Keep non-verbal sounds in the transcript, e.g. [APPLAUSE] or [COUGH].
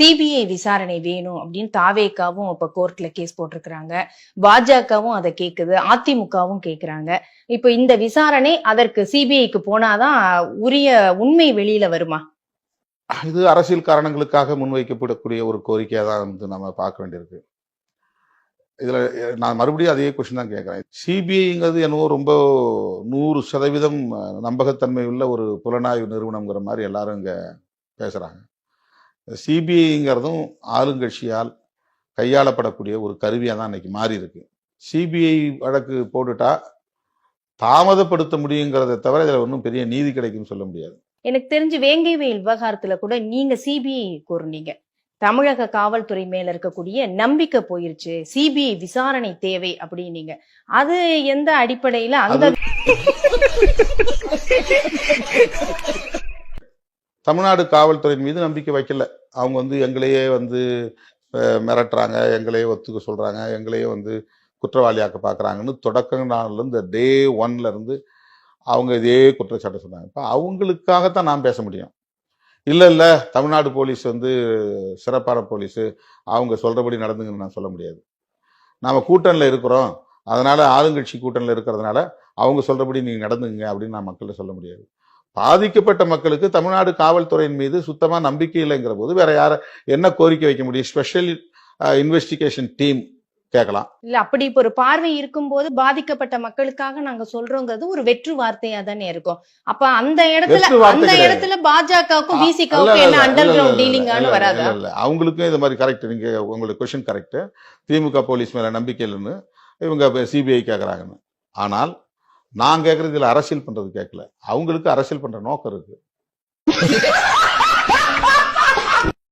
CBI விசாரணை வேணும் அப்படின்னு தாவேக்காவும் இப்ப கோர்ட்ல கேஸ் போட்டிருக்கிறாங்க. பாஜகவும் அதை கேக்குது அதிமுகவும் கேக்குறாங்க. இப்ப இந்த விசாரணை அதற்கு சிபிஐக்கு போனாதான் உரிய உண்மை வெளியில வருமா? இது அரசியல் காரணங்களுக்காக முன்வைக்கப்படக்கூடிய ஒரு கோரிக்கையாக தான் வந்து நம்ம பார்க்க வேண்டியிருக்கு. இதுல நான் மறுபடியும் அதே கொஸ்டின் தான் கேட்குறேன் சிபிஐங்கிறது என்னவோ ரொம்ப நூறு சதவீதம் நம்பகத்தன்மை உள்ள ஒரு புலனாய்வு நிறுவனங்கிற மாதிரி எல்லாரும் இங்கே பேசுகிறாங்க சிபிஐங்கிறதும் ஆளுங்கட்சியால் கையாளப்படக்கூடிய ஒரு கருவியாக தான் இன்னைக்கு மாறி இருக்கு. சிபிஐ வழக்கு போட்டுட்டா தாமதப்படுத்த முடியுங்கிறதை தவிர இதில் ஒன்றும் பெரிய நீதி கிடைக்கும்னு சொல்ல முடியாது. எனக்கு தெரிஞ்சு வேங்கை வயல் விவகாரத்துல கூட நீங்க சிபிஐ கூறுனீங்க தமிழக காவல்துறை மேல இருக்கக்கூடிய நம்பிக்கை போயிருச்சு. சிபிஐ விசாரணை தேவை அப்படின்னீங்க. அது எந்த அடிப்படையில அந்த [LAUGHS] தமிழ்நாடு காவல்துறையின் மீது நம்பிக்கை வைக்கல. அவங்க வந்து எங்களையே வந்து மிரட்டுறாங்க எங்களையே ஒத்துக்க சொல்கிறாங்க எங்களையே வந்து குற்றவாளியாக்க பார்க்குறாங்கன்னு தொடக்க நாள்லேருந்து டே ஒன்லேருந்து அவங்க இதே குற்றச்சாட்டை சொன்னாங்க. இப்போ அவங்களுக்காகத்தான் நான் பேச முடியும். இல்லை இல்லை தமிழ்நாடு போலீஸ் வந்து சிறப்பான போலீஸு. அவங்க சொல்கிறபடி நடந்துங்கன்னு நான் சொல்ல முடியாது. நாம் கூட்டணியில் இருக்கிறோம். அதனால் ஆளுங்கட்சி கூட்டணியில் இருக்கிறதுனால அவங்க சொல்கிறபடி நீங்கள் நடந்துங்க அப்படின்னு நான் மக்கள்கிட்ட சொல்ல முடியாது. பாதிக்கப்பட்ட மக்களுக்கு தமிழ்நாடு காவல்துறையின் மீது சுத்தமா நம்பிக்கை இல்லைங்கிற போது வேற யார என்ன கோரிக்கை வைக்க முடியும்? ஸ்பெஷல் இன்வெஸ்டிகேஷன் டீம் கேட்கலாம். இல்ல அப்படி இப்ப ஒரு பார்வை இருக்கும்போது பாதிக்கப்பட்ட மக்களுக்காக நாங்க சொல்றோங்கிறது ஒரு வெற்று வார்த்தையா தானே இருக்கும். அப்ப அந்த இடத்துல அந்த. இடத்துல பாஜகவுக்கும் பிசிகாவுக்கும் என்ன அண்டர் கிரவுண்ட் டீலிங்கானு வராதா? இல்ல, இல்ல. அவங்களுக்கும் இது மாதிரி கரெக்ட் நீங்க உங்களுக்கு கொஸ்டின் கரெக்ட் திமுக போலீஸ் மேல நம்பிக்கை இல்லைன்னு இவங்க சிபிஐ கேட்கறாங்கன்னு ஆனால் நான் கேட்கறது இதில் அரசியல் பண்றது கேட்கல அவங்களுக்கு அரசியல் பண்ற நோக்கம் இருக்கு. [LAUGHS]